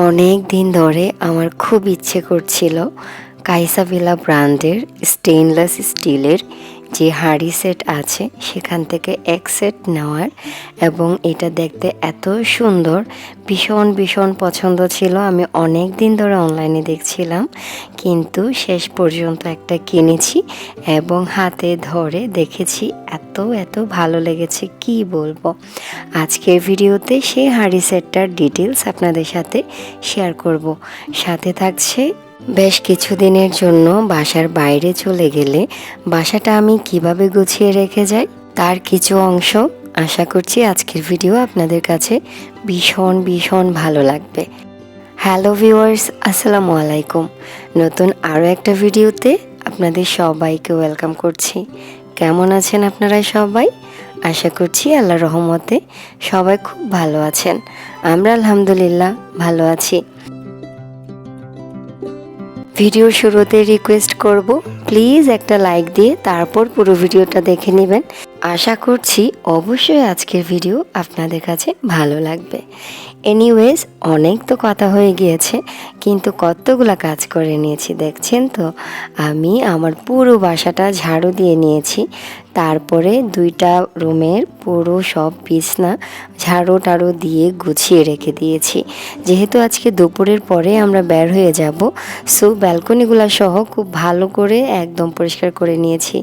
অনেক দিন ধরে আমার খুব ইচ্ছে করছিল কাইসাভিলা ব্র্যান্ডের স্টেনলেস স্টিলের যে হাঁড়ি সেট আছে, সেখান থেকে এক সেট নেওয়ার এবং এটা দেখতে এত সুন্দর। ভীষণ ভীষণ পছন্দ ছিল। আমি অনেক দিন ধরে অনলাইনে দেখছিলাম, কিন্তু শেষ পর্যন্ত একটা কিনেছি এবং হাতে ধরে দেখেছি, এত এত ভালো লেগেছে, কি বলব? আজকের ভিডিওতে সেই হাঁড়ি সেটটার ডিটেলস আপনাদের সাথে শেয়ার করব। সাথে থাকছে বেশ কিছুদিনের জন্য বাসার বাইরে চলে গেলে বাসাটা আমি কীভাবে গুছিয়ে রেখে যাই, তার কিছু অংশ আশা করছি আজকের ভিডিও আপনাদের কাছে ভীষণ ভীষণ ভালো লাগবে। হ্যালো ভিউয়ার্স, আসসালামু আলাইকুম। নতুন আরও একটা ভিডিওতে আপনাদের সবাইকে ওয়েলকাম করছি। কেমন আছেন আপনারা সবাই? আশা করছি আল্লাহ রহমতে সবাই খুব ভালো আছেন। আমরা আলহামদুলিল্লাহ ভালো আছি। ভিডিওর শুরুতে রিকোয়েস্ট করব। প্লিজ একটা লাইক দিয়ে তারপর পুরো ভিডিওটা দেখে নেবেন। আশা করছি অবশ্যই আজকের ভিডিও আপনাদের কাছে ভালো লাগবে। এনিওয়েজ অনেক তো কথা হয়ে গিয়েছে, কিন্তু কতগুলা কাজ করে নিয়েছি দেখছেন তো? আমি আমার পুরো বাসাটা ঝাড়ু দিয়ে নিয়েছি, তারপরে দুইটা রুমের পুরো সব বিছনা ঝাড়ু টাড়ু দিয়ে গুছিয়ে রেখে দিয়েছি। যেহেতু আজকে দুপুরের পরে আমরা বের হয়ে যাব সো ব্যালকনিগুলো সহ খুব ভালো করে একদম পরিষ্কার করে নিয়েছি।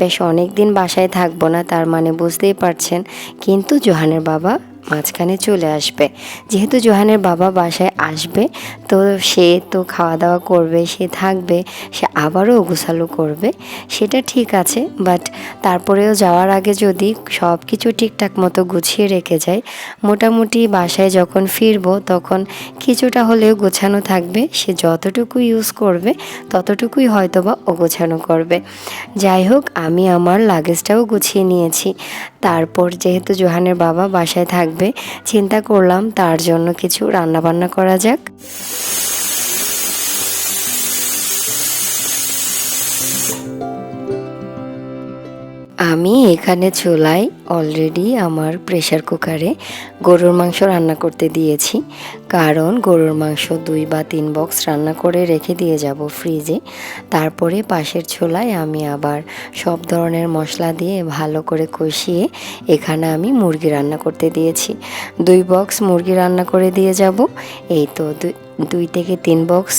বেশ অনেক দিন বাসায় থাকব না তার মানে বুঝতেই পারছেন। কিন্তু জোহানের বাবা মাঝখানে চলে আসবে। যেহেতু জোহানের বাবা বাসায় আসবে, তো সে তো খাওয়া দাওয়া করবে, সে থাকবে, সে আবারও গোছালো করবে, সেটা ঠিক আছে। বাট তারপরেও যাওয়ার আগে যদি সব কিছু ঠিকঠাক মতো গুছিয়ে রেখে যায় মোটামুটি বাসায় যখন ফিরবো, তখন কিছুটা হলেও গোছানো থাকবে, সে যতটুকু ইউজ করবে, ততটুকুই হয়তো বা অগোছানো করবে। যাই হোক, আমি আমার লাগেজটাও গুছিয়ে নিয়েছি। তারপর যেহেতু জোহানের বাবা বাসায় থাকবে চিন্তা করলাম তার জন্য কিছু রান্না বান্না করা যাক। আমি এখানে চুলায় অলরেডি আমার প্রেশার কুকারে গরুর মাংস রান্না করতে দিয়েছি। কারণ গরুর মাংস দুই বা তিন বক্স রান্না করে রেখে দিয়ে যাব ফ্রিজে তারপরে পাশের চুলায় আমি আবার সব ধরনের মশলা দিয়ে ভালো করে কষিয়ে এখানে আমি মুরগি রান্না করতে দিয়েছি। দুই বক্স মুরগি রান্না করে দিয়ে যাব। এই তো দুই থেকে তিন বক্স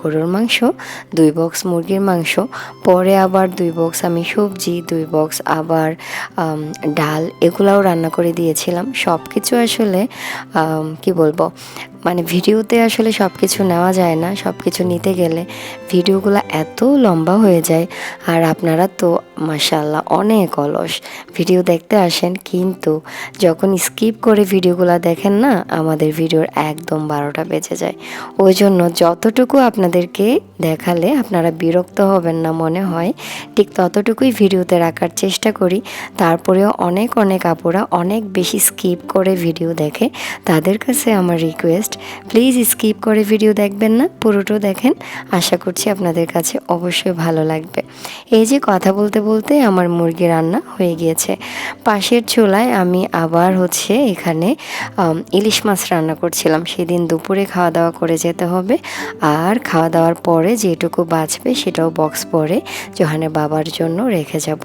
গরুর মাংস, দুই বক্স মুরগির মাংস। পরে আবার দুই বক্স আমি সবজি, দুই বক্স আবার ডাল, এগুলাও রান্না করে দিয়েছিলাম। সব কিছু আসলে কি বলব মানে ভিডিওতে আসলে সব কিছু নেওয়া যায় না। সব কিছু নিতে গেলে ভিডিওগুলো এত লম্বা হয়ে যায়, আর আপনারা তো মাসাল্লাহ অনেক অলস। ভিডিও দেখতে আসেন, কিন্তু যখন স্কিপ করে ভিডিওগুলো দেখেন না, আমাদের ভিডিওর একদম বারোটা বেজে যায়। ওই জন্য যতটুকু আপনাদেরকে দেখালে আপনারা বিরক্ত হবেন না মনে হয়, ঠিক ততটুকুই ভিডিওতে রাখার চেষ্টা করি। তারপরেও অনেক অনেক আপুরা অনেক বেশি স্কিপ করে ভিডিও দেখে। তাদের কাছে আমার রিকোয়েস্ট, প্লিজ স্কিপ করে ভিডিও দেখবেন না, পুরোটা দেখেন। আশা করছি আপনাদের কাছে অবশ্যই ভালো লাগবে। এই যে কথা বলতে বলতে আমার মুরগি রান্না হয়ে গিয়েছে। পাশের চুলায় আমি আবার হচ্ছে এখানে ইলিশ মাছ রান্না করছিলাম। সেদিন দুপুরে খাওয়া দাওয়া করে যেতে হবে। আর খাওয়া দাওয়ার পরে যেটুকু বাঁচবে সেটাও বক্স পরে জোহানের বাবার জন্য রেখে যাব।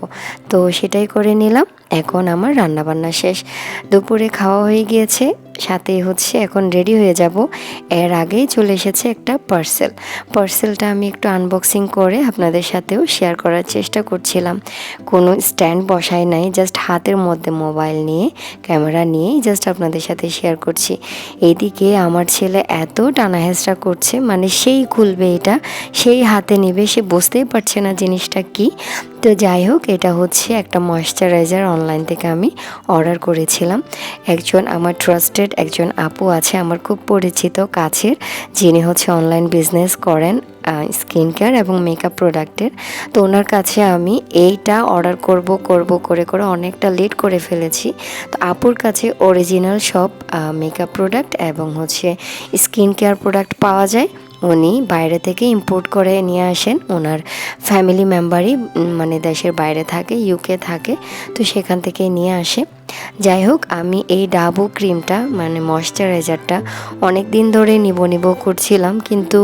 তো সেটাই করে নিলাম। এখন আমার রান্নাবান্না শেষ। দুপুরে খাওয়া হয়ে গিয়েছে। সাথে হচ্ছে এখন রেডি হয়ে যাব। এর আগেই চলে এসেছে একটা পার্সেল পার্সেলটা আমি একটু আনবক্সিং করে আপনাদের সাথেও শেয়ার করার চেষ্টা করছিলাম। কোনো স্ট্যান্ড বসাই নাই জাস্ট হাতের মধ্যে মোবাইল নিয়ে ক্যামেরা নিয়েই জাস্ট আপনাদের সাথে শেয়ার করছি। এইদিকে আমার ছেলে এত টানা করছে মানে সেই খুলবে এটা, সেই হাতে নেবে, সে বুঝতেই পারছে না জিনিসটা কি। তো যাই হোক, এটা হচ্ছে একটা ময়শ্চারাইজার অনলাইন থেকে আমি অর্ডার করেছিলাম। একজন আমার ট্রাস্টেড একজন আপু আছে, আমার খুব পরিচিত কাছের, যিনি হচ্ছে অনলাইন বিজনেস করেন স্কিন কেয়ার এবং মেকআপ প্রোডাক্টের তো ওনার কাছে আমি এইটা অর্ডার করব করব, করে করে অনেকটা লেট করে ফেলেছি। তো আপুর কাছে অরিজিনাল সব মেকআপ প্রোডাক্ট এবং হচ্ছে স্কিন কেয়ার প্রোডাক্ট পাওয়া যায়। উনি বাইরে থেকে ইম্পোর্ট করে নিয়ে আসেন। ওনার ফ্যামিলি মেম্বারই মানে দেশের বাইরে থাকে ইউকে থাকে, তো সেখান থেকে নিয়ে আসে। যাই হোক আমি এই ডাবু ক্রিমটা মানে ময়শ্চারাইজারটা অনেক দিন ধরে নিব নিব করছিলাম, কিন্তু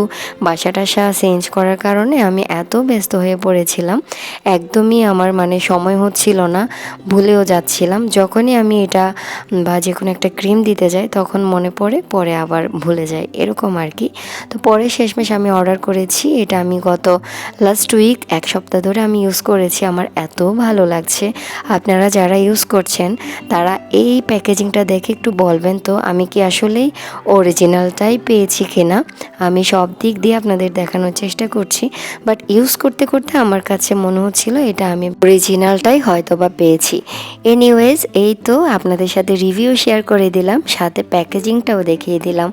বাসা টাসা চেঞ্জ করার কারণে আমি এত ব্যস্ত হয়ে পড়েছিলাম, একদমই আমার মানে সময় হচ্ছিল না, ভুলেও যাচ্ছিলাম। যখনই আমি এটা বা যে কোনো একটা ক্রিম দিতে যাই, তখন মনে পড়ে, পরে আবার ভুলে যাই, এরকম আর কি। তো পরে শেষমেশ আমি অর্ডার করেছি, এটা আমি গত লাস্ট উইক এক সপ্তাহ ধরে আমি ইউজ করেছি, আমার এত ভালো লাগছে। আপনারা যারা ইউজ করছেন তারা এই প্যাকেজিংটা দেখে একটু বলবেন তো, আমি কি আসলেই অরিজিনালটাই পেয়েছি কিনা? আমি সব দিক দিয়ে আপনাদের দেখানোর চেষ্টা করছি বাট ইউজ করতে করতে আমার কাছে মনে হচ্ছিল এটা আমি অরিজিনালটাই হয়তো বা পেয়েছি। এনিওয়েজ এই তো আপনাদের সাথে রিভিউ শেয়ার করে দিলাম, সাথে প্যাকেজিংটাও দেখিয়ে দিলাম।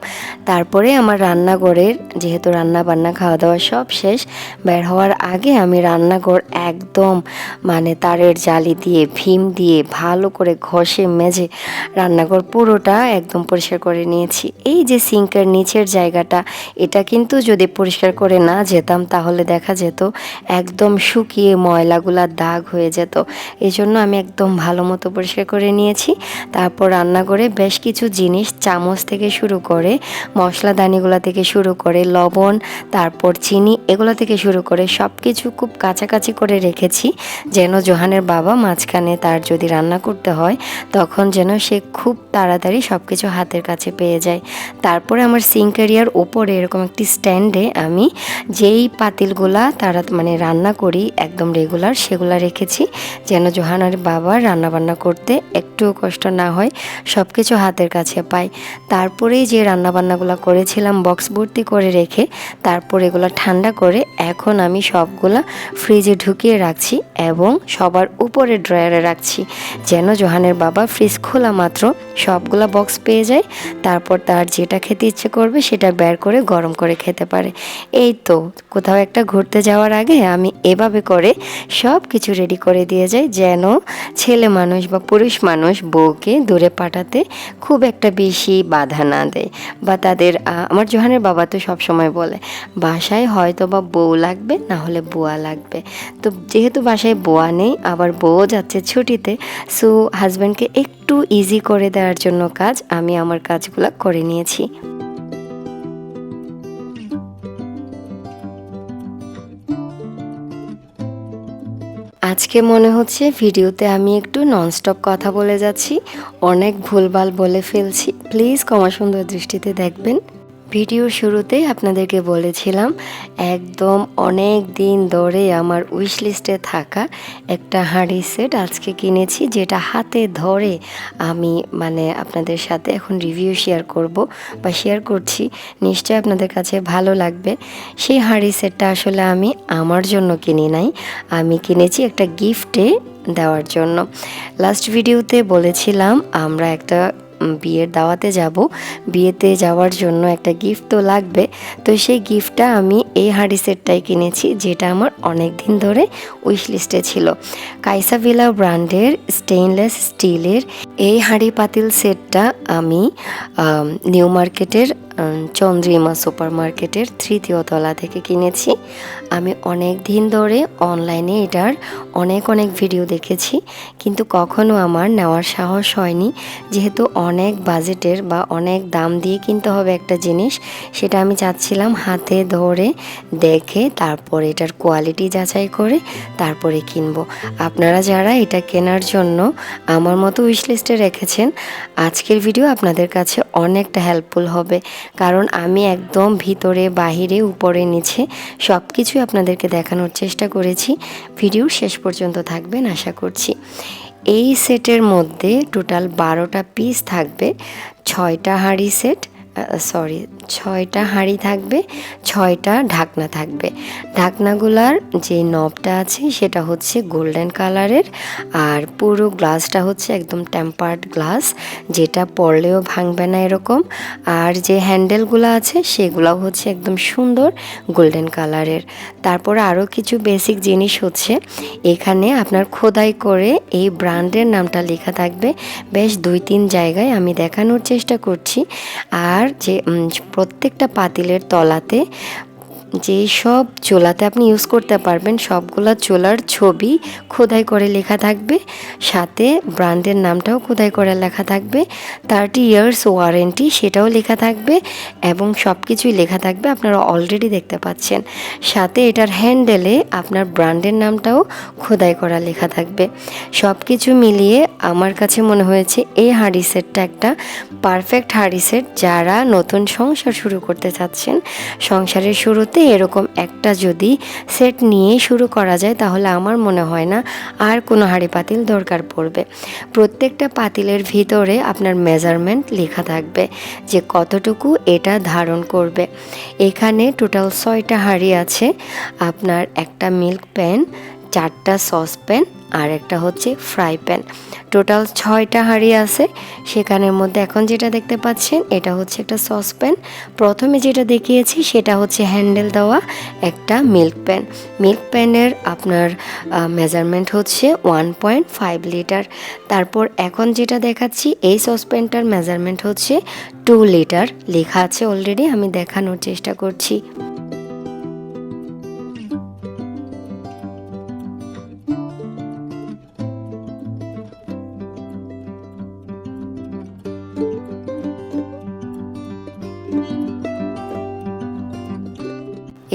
তারপরে আমার রান্নাঘরের, যেহেতু রান্না বান্না খাওয়া দাওয়া সব শেষ, বের হওয়ার আগে আমি রান্নাঘর একদম মানে তারের জালি দিয়ে, ভীম দিয়ে ভালো করে ঘষে মেজে রান্নাঘর পুরোটা একদম পরিষ্কার করে নিয়েছি। এই যে সিঙ্কের নিচের জায়গাটা, এটা কিন্তু যদি পরিষ্কার করে না যেতাম তাহলে দেখা যেত একদম শুকিয়ে ময়লাগুলা দাগ হয়ে যেত। এই জন্য আমি একদম ভালো মতো পরিষ্কার করে নিয়েছি। তারপর রান্নাঘরে বেশ কিছু জিনিস, চামচ থেকে শুরু করে, মশলাদানিগুলো থেকে শুরু করে, লবণ, তারপর চিনি, এগুলো থেকে শুরু করে সব কিছু খুব কাছাকাছি করে রেখেছি। যেন জোহানের বাবা মাঝখানে তার যদি রান্না করতে হয় তখন যেন সে খুব তাড়াতাড়ি সব কিছু হাতের কাছে পেয়ে যায়। তারপরে আমার সিঙ্ক এরিয়ার ওপরে এরকম একটি স্ট্যান্ডে আমি যেই পাতিলগুলা তারা মানে রান্না করি একদম রেগুলার সেগুলা রেখেছি, যেন জোহানের বাবা রান্না বান্না করতে একটুও কষ্ট না হয় সব কিছু হাতের কাছে পাই। তারপরেই যে রান্নাবান্নাগুলো করেছিলাম বক্স ভর্তি করে রেখে, তারপর এগুলো ঠান্ডা করে এখন আমি সবগুলা ফ্রিজে ঢুকিয়ে রাখছি এবং সবার উপরে ড্রয়ারে রাখছি, যেন জোহানের বাবা ফ্রিজ খোলা মাত্র, সবগুলা বক্স পেয়ে যায়, তারপর তার যেটা খেতে ইচ্ছে করবে সেটা বের করে গরম করে খেতে পারে। এই তো, কোথাও একটা ঘুরতে যাওয়ার আগে আমি এভাবে করে সব কিছু রেডি করে দিয়ে যাই, যেন ছেলে মানুষ বা পুরুষ মানুষ বউকে দূরে পাঠাতে খুব একটা বেশি বাধা না দেয়। বা তাদের আমার জোহানের বাবা তো সব সময় বলে, বাসায় হয়তো বা বউ লাগবে না হলে বুয়া লাগবে। তো যেহেতু বাসায় বোয়া নেই, আবার বউ যাচ্ছে ছুটিতে সো হাজব্যান্ডকে একটু ইজি করে দেওয়ার জন্য কাজ আমি আমার কাজগুলো করে নিয়েছি। আজকে মনে হচ্ছে ভিডিওতে আমি একটু ননস্টপ কথা বলে যাচ্ছি, অনেক ভুলভাল বলে ফেলছি। প্লিজ ক্ষমা সুন্দর দৃষ্টিতে দেখবেন। ভিডিওর শুরুতেই আপনাদেরকে বলেছিলাম, একদম অনেক দিন ধরে আমার উইশ লিস্টে থাকা একটা হাঁড়ি সেট আজকে কিনেছি, যেটা হাতে ধরে আমি মানে আপনাদের সাথে এখন রিভিউ শেয়ার করব বা শেয়ার করছি। নিশ্চয়ই আপনাদের কাছে ভালো লাগবে। সেই হাঁড়ি সেটটা আসলে আমি আমার জন্য কিনি নাই, আমি কিনেছি একটা গিফটে দেওয়ার জন্য। লাস্ট ভিডিওতে বলেছিলাম, আমরা একটা বিয়ের দাওয়াতে যাব। বিয়েতে যাওয়ার জন্য একটা গিফট তো লাগবে। তো সেই গিফটটা আমি এই হাঁড়ি সেটটাই কিনেছি, যেটা আমার অনেক দিন ধরে উইশ লিস্টে ছিল কাইসাভিলা ব্র্যান্ডের স্টেইনলেস স্টিলের এই হাঁড়ি পাতিল সেটটা আমি নিউ মার্কেটের চন্দ্রিমা সুপার মার্কেটের তৃতীয় তলা থেকে কিনেছি। আমি অনেক দিন ধরে অনলাইনে এটার অনেক অনেক ভিডিও দেখেছি, কিন্তু কখনো আমার নেওয়ার সাহস হয়নি। যেহেতু অনেক বাজেটের বা অনেক দাম দিয়ে কিনতে হবে একটা জিনিস, সেটা আমি চাচ্ছিলাম হাতে ধরে দেখে তারপর এটার কোয়ালিটি যাচাই করে তারপরে কিনবো। আপনারা যারা এটা কেনার জন্য আমার মতো উইশ লিস্টে রেখেছেন, আজকের ভিডিও আপনাদের কাছে অনেকটা হেল্পফুল হবে। কারণ আমি একদম ভিতরে, বাহিরে, উপরে, নিচে সব কিছুই আপনাদেরকে দেখানোর চেষ্টা করেছি। ভিডিও শেষ পর্যন্ত থাকবেন আশা করছি। এই সেটের মধ্যে টোটাল বারোটা পিস থাকবে ছয়টা হাঁড়ি সেট সরি ছয়টা হাঁড়ি থাকবে, ছয়টা ঢাকনা থাকবে। ঢাকনাগুলার যে নবটা আছে, সেটা হচ্ছে গোল্ডেন কালারের আর পুরো গ্লাসটা হচ্ছে একদম টেম্পার্ড গ্লাস যেটা পড়লেও ভাঙবে না এরকম। আর যে হ্যান্ডেলগুলো আছে, সেগুলোও হচ্ছে একদম সুন্দর গোল্ডেন কালারের তারপরে আরও কিছু বেসিক জিনিস হচ্ছে, এখানে আপনার খোদাই করে এই ব্র্যান্ডের নামটা লেখা থাকবে। বেশ দুই তিন জায়গায় আমি দেখানোর চেষ্টা করছি। আর যে প্রত্যেকটা পাতিলের তলাতে যেই সব চোলাতে আপনি ইউজ করতে পারবেন, সবগুলা চোলার ছবি খোদাই করে লেখা থাকবে। সাথে ব্র্যান্ডের নামটাও খোদাই করে লেখা থাকবে। থার্টি ইয়ার্স ওয়ারেন্টি সেটাও লেখা থাকবে এবং সব কিছুই লেখা থাকবে, আপনারা অলরেডি দেখতে পাচ্ছেন। সাথে এটার হ্যান্ডেলে আপনার ব্র্যান্ডের নামটাও খোদাই করা লেখা থাকবে। সব কিছু মিলিয়ে আমার কাছে মনে হয়েছে এই হাঁড়ি সেটটা একটা পারফেক্ট হাঁড়ি সেট যারা নতুন সংসার শুরু করতে চাচ্ছেন, সংসারের শুরুতে এরকম একটা যদি সেট নিয়ে শুরু করা যায়, তাহলে আমার মনে হয় না আর কোনো হাঁড়ি পাতিল দরকার পড়বে। প্রত্যেকটা পাতিলের ভিতরে আপনার মেজারমেন্ট লেখা থাকবে যে কতটুকু এটা ধারণ করবে। এখানে টোটাল ছয়টা হাঁড়ি আছে। আপনার একটা মিল্ক প্যান চারটা সসপ্যান আর একটা হচ্ছে ফ্রাই প্যান। টোটাল ছয়টা হাঁড়ি আছে। সেখানের মধ্যে এখন যেটা দেখতে পাচ্ছেন, এটা হচ্ছে একটা সসপ্যান। প্রথমে যেটা দেখিয়েছি, সেটা হচ্ছে হ্যান্ডেল দেওয়া একটা মিল্ক প্যান। মিল্ক প্যানের আপনার মেজারমেন্ট হচ্ছে ওয়ান পয়েন্ট ফাইভ লিটার। তারপর এখন যেটা দেখাচ্ছি, এই সসপ্যানটার মেজারমেন্ট হচ্ছে টু লিটার। লেখা আছে অলরেডি আমি দেখানোর চেষ্টা করছি।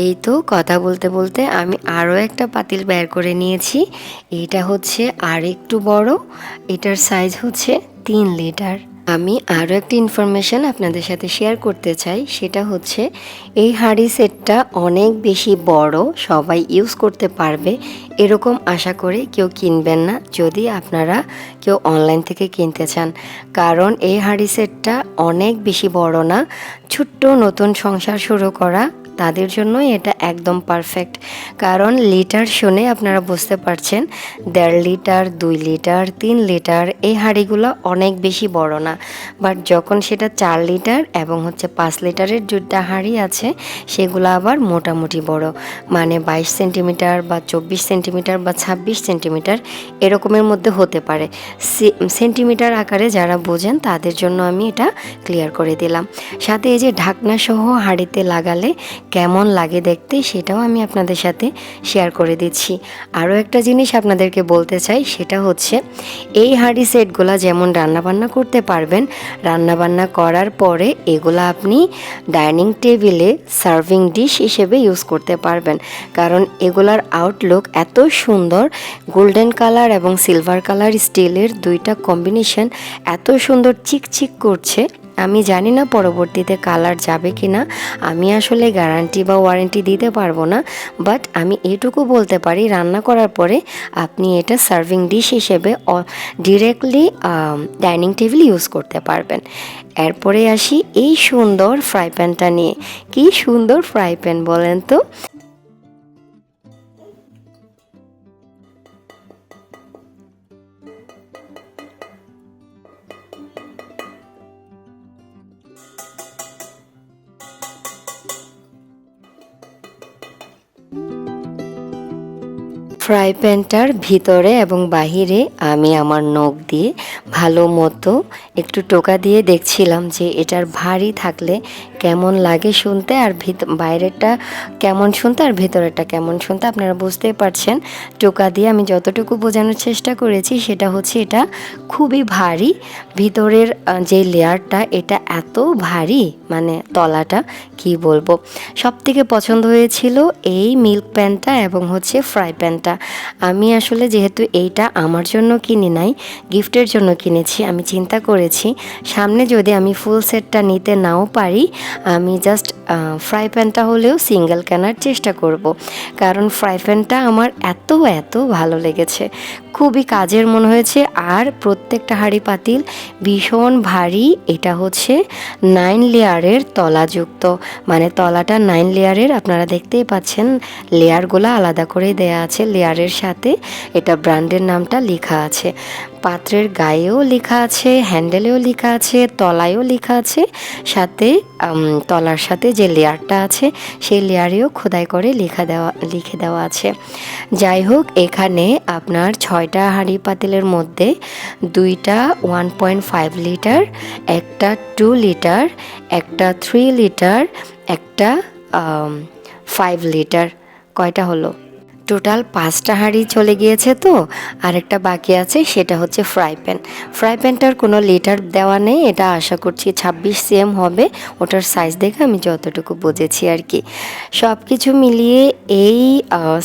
এই তো কথা বলতে বলতে আমি আরও একটা পাতিল বের করে নিয়েছি। এটা হচ্ছে আর একটু বড়। এটার সাইজ হচ্ছে তিন লিটার। আমি আরও একটা ইনফরমেশান আপনাদের সাথে শেয়ার করতে চাই। সেটা হচ্ছে, এই হাঁড়ি সেটটা অনেক বেশি বড়, সবাই ইউজ করতে পারবে। এরকম আশা করে কেউ কিনবেন না। যদি আপনারা কেউ অনলাইন থেকে কিনতে চান। কারণ এই হাঁড়ি সেটটা অনেক বেশি বড় না। ছোট্ট নতুন সংসার শুরু করা তাদের জন্যই এটা একদম পারফেক্ট কারণ লিটার শুনে আপনারা বুঝতে পারছেন, দেড় লিটার, দুই লিটার, তিন লিটার, এই হাঁড়িগুলো অনেক বেশি বড় না। বাট যখন সেটা চার লিটার এবং হচ্ছে পাঁচ লিটারের দুটা হাঁড়ি আছে, সেগুলো আবার মোটামুটি বড়। মানে বাইশ সেন্টিমিটার বা চব্বিশ সেন্টিমিটার বা ছাব্বিশ সেন্টিমিটার এরকমের মধ্যে হতে পারে। সেন্টিমিটার আকারে যারা বোঝেন, তাদের জন্য আমি এটা ক্লিয়ার করে দিলাম। সাথে এই যে ঢাকনা সহ হাঁড়িতে লাগালে কেমন লাগে দেখতে সেটাও আমি আপনাদের সাথে শেয়ার করে দিচ্ছি। আরও একটা জিনিস আপনাদেরকে বলতে চাই, সেটা হচ্ছে এই হাঁড়ি সেটগুলো যেমন রান্নাবান্না করতে পারবেন, রান্নাবান্না করার পরে এগুলো আপনি ডাইনিং টেবিলে সার্ভিং ডিশ হিসেবে ইউজ করতে পারবেন। কারণ এগুলার আউটলুক এত সুন্দর, গোল্ডেন কালার এবং সিলভার কালার স্টিলের দুইটা কম্বিনেশন এত সুন্দর চিকচিক করছে। আমি জানি না পরবর্তীতে কালার যাবে কি না আমি আসলে গ্যারান্টি বা ওয়ারেন্টি দিতে পারব না। বাট আমি এটুকু বলতে পারি, রান্না করার পরে আপনি এটা সার্ভিং ডিশ হিসেবে ডিরেক্টলি ডাইনিং টেবিল ইউজ করতে পারবেন। এরপরে আসি এই সুন্দর ফ্রাই প্যানটা নিয়ে। কি সুন্দর ফ্রাই প্যান বলেন তো? ফ্রাই প্যানটার ভিতরে এবং বাহিরে আমি আমার নখ দিয়ে ভালো মতো একটু টোকা দিয়ে দেখছিলাম যে এটার ভারী থাকলে কেমন লাগে শুনতে আর ভিত বাইরেরটা কেমন শুনতে আর ভেতরেরটা কেমন শুনতে আপনারা বুঝতেই পারছেন। টোকা দিয়ে আমি যতটুকু বোঝানোর চেষ্টা করেছি সেটা হচ্ছে এটা খুবই ভারী। ভিতরের যে লেয়ারটা এটা এত ভারী মানে তলাটা কি বলব? সব থেকে পছন্দ হয়েছিল এই মিল্ক প্যানটা এবং হচ্ছে ফ্রাই প্যানটা। আমি আসলে যেহেতু এইটা আমার জন্য কিনি নাই, গিফটের জন্য কিনেছি, আমি চিন্তা করেছি সামনে যদি আমি ফুল সেটটা নিতে নাও পারি, আমি জাস্ট ফ্রাই প্যানটা হলেও সিঙ্গেল কেনার চেষ্টা করব। কারণ ফ্রাই প্যানটা আমার এত এত ভালো লেগেছে খুবই কাজের মনে হয়েছে আর প্রত্যেকটা হাঁড়ি পাতিল ভীষণ ভারী, এটা হচ্ছে নাইন লেয়ারের তলাযুক্ত মানে তলাটা নাইন লেয়ারের আপনারা দেখতেই পাচ্ছেন লেয়ারগুলো আলাদা করে দেয়া আছে লেয়ারের সাথে এটা ব্র্যান্ডের নামটা লেখা আছে। পাত্রের গায়েও লেখা আছে, হ্যান্ডেলেও লেখা আছে, তলায়ও লেখা আছে, সাথে তলার সাথে যে লেয়ারটা আছে, সেই লেয়ারেও খোদাই করে লেখা দেওয়া, লিখে দেওয়া আছে। যাই হোক, এখানে আপনার ছয়টা হাঁড়ি পাতিলের মধ্যে দুইটা ওয়ান পয়েন্ট ফাইভ লিটার একটা টু লিটার একটা থ্রি লিটার একটা ফাইভ লিটার কয়টা হলো? টোটাল পাঁচটা হাঁড়ি চলে গিয়েছে তো আরেকটা বাকি আছে, সেটা হচ্ছে ফ্রাই প্যান। ফ্রাই প্যানটার কোনো লিটার দেওয়া নেই, এটা আশা করছি ছাব্বিশ সিএম হবে, ওটার সাইজ দেখে আমি যতটুকু বুঝেছি আর কি। সব কিছু মিলিয়ে এই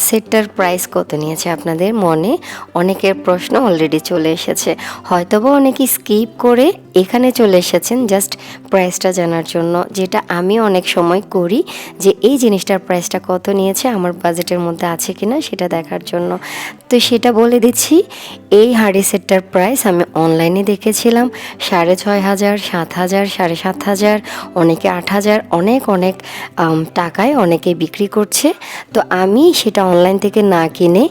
সেটটার প্রাইস কত নিয়েছে আপনাদের মনে? অনেকের প্রশ্ন অলরেডি চলে এসেছে। হয়তোবা অনেকে স্কিপ করে এখানে চলে এসেছেন, জাস্ট প্রাইসটা জানার জন্য, যেটা আমি অনেক সময় করি, যে এই জিনিসটার প্রাইসটা কত নিয়েছে, আমার বাজেটের মধ্যে আছে কিনা সেটা দেখার জন্য। তো সেটা বলে দিচ্ছি, এই হাঁড়ি সেটটার প্রাইস আমি অনলাইনে দেখেছিলাম, সাড়ে ছয় হাজার, সাত হাজার, সাড়ে সাত হাজার, অনেকে আট হাজার, অনেক অনেক টাকায় অনেকে বিক্রি করছে। তো আমি সেটা অনলাইন থেকে না কিনে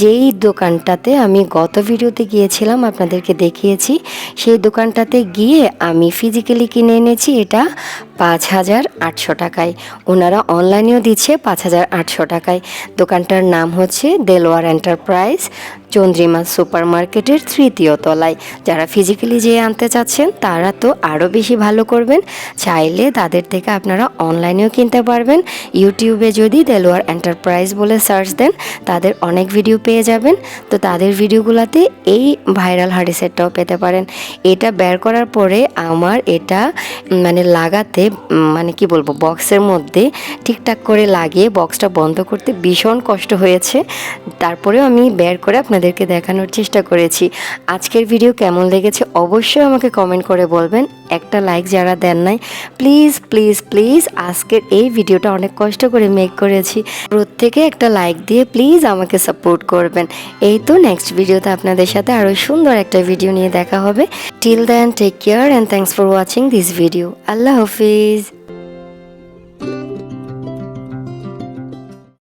যেই দোকানটাতে আমি গত ভিডিওতে গিয়েছিলাম, আপনাদেরকে দেখিয়েছি, সেই দোকানটাতে গিয়ে আমি ফিজিক্যালি কিনে এনেছি এটা পাঁচ হাজার আটশো টাকায়। ওনারা অনলাইনেও দিচ্ছে পাঁচ হাজার আটশো টাকায়। দোকানটার নাম হচ্ছে দেলোয়ার এন্টারপ্রাইজ, চন্দ্রিমা সুপার মার্কেটের তৃতীয় তলায়। যারা ফিজিক্যালি যেয়ে আনতে চাচ্ছেন, তারা তো আরও বেশি ভালো করবেন। চাইলে তাদের থেকে আপনারা অনলাইনেও কিনতে পারবেন। ইউটিউবে যদি দেলোয়ার এন্টারপ্রাইজ বলে সার্চ দেন, তাদের অনেক ভিডিও পেয়ে যাবেন। তো তাদের ভিডিওগুলোতে এই ভাইরাল হাড়ি সেটটাও পেতে পারেন। এটা বের করার পরে আমার এটা মানে লাগাতে মানে কি বলব বক্সের মধ্যে ঠিকঠাক করে লাগিয়ে বক্সটা বন্ধ করতে ভীষণ কষ্ট হয়েছে, তারপরেও আমি বের করে আপনাদেরকে দেখানোর চেষ্টা করেছি। আজকের ভিডিও কেমন লেগেছে অবশ্যই আমাকে কমেন্ট করে বলবেন। একটা লাইক যারা দেন নাই প্লিজ প্লিজ প্লিজ আজকের এই ভিডিওটা অনেক কষ্ট করে মেক করেছি। প্রত্যেকে একটা লাইক দিয়ে প্লিজ আমাকে সাপোর্ট করবেন। এই তো নেক্সট ভিডিওতে আপনাদের সাথে আরও সুন্দর একটা ভিডিও নিয়ে দেখা হবে। Till then take care and thanks for watching this video Allah Hafiz.